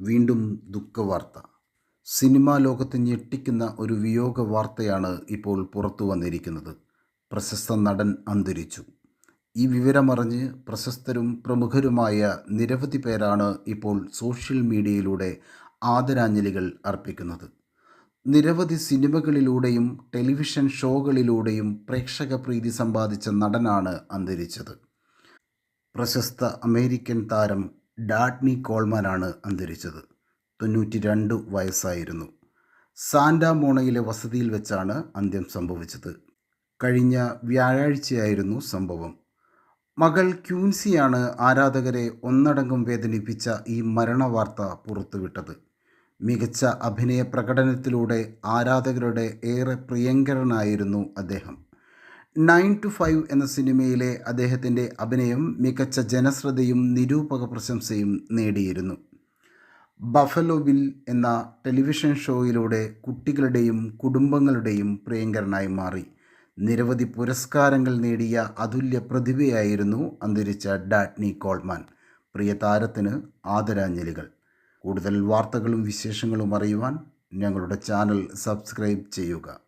വീണ്ടും ദുഃഖവാർത്ത. സിനിമാ ലോകത്ത് ഞെട്ടിക്കുന്ന ഒരു വിയോഗ വാർത്തയാണ് ഇപ്പോൾ പുറത്തു വന്നിരിക്കുന്നത്. പ്രശസ്ത നടൻ അന്തരിച്ചു. ഈ വിവരമറിഞ്ഞ് പ്രശസ്തരും പ്രമുഖരുമായ നിരവധി പേരാണ് ഇപ്പോൾ സോഷ്യൽ മീഡിയയിലൂടെ ആദരാഞ്ജലികൾ അർപ്പിക്കുന്നത്. നിരവധി സിനിമകളിലൂടെയും ടെലിവിഷൻ ഷോകളിലൂടെയും പ്രേക്ഷക പ്രീതി സമ്പാദിച്ച നടനാണ് അന്തരിച്ചത്. പ്രശസ്ത അമേരിക്കൻ താരം ഡാഡ്നി കോൾമാനാണ് അന്തരിച്ചത്. തൊണ്ണൂറ്റി രണ്ട് വയസ്സായിരുന്നു സാന്റാമോണയിലെ വസതിയിൽ വെച്ചാണ് അന്ത്യം സംഭവിച്ചത്. കഴിഞ്ഞ വ്യാഴാഴ്ചയായിരുന്നു സംഭവം. മകൾ ക്യൂൻസിയാണ് ആരാധകരെ ഒന്നടങ്കം വേദനിപ്പിച്ച ഈ മരണവാർത്ത പുറത്തുവിട്ടത്. മികച്ച അഭിനയ പ്രകടനത്തിലൂടെ ആരാധകരുടെ ഏറെ പ്രിയങ്കരനായിരുന്നു അദ്ദേഹം. നയൻ ടു ഫൈവ് എന്ന സിനിമയിലെ അദ്ദേഹത്തിന്റെ അഭിനയം മികച്ച ജനശ്രദ്ധയും നിരൂപക പ്രശംസയും നേടിയിരുന്നു. ബഫലോ ബിൽ എന്ന ടെലിവിഷൻ ഷോയിലൂടെ കുട്ടികളുടെയും കുടുംബങ്ങളുടെയും പ്രിയങ്കരനായി മാറി. നിരവധി പുരസ്കാരങ്ങൾ നേടിയ അതുല്യ പ്രതിഭയായിരുന്നു അന്തരിച്ച ഡാറ്റ്നി കോൾമാൻ. പ്രിയ താരത്തിന് ആദരാഞ്ജലികൾ. കൂടുതൽ വാർത്തകളും വിശേഷങ്ങളും അറിയുവാൻ ഞങ്ങളുടെ ചാനൽ സബ്സ്ക്രൈബ് ചെയ്യുക.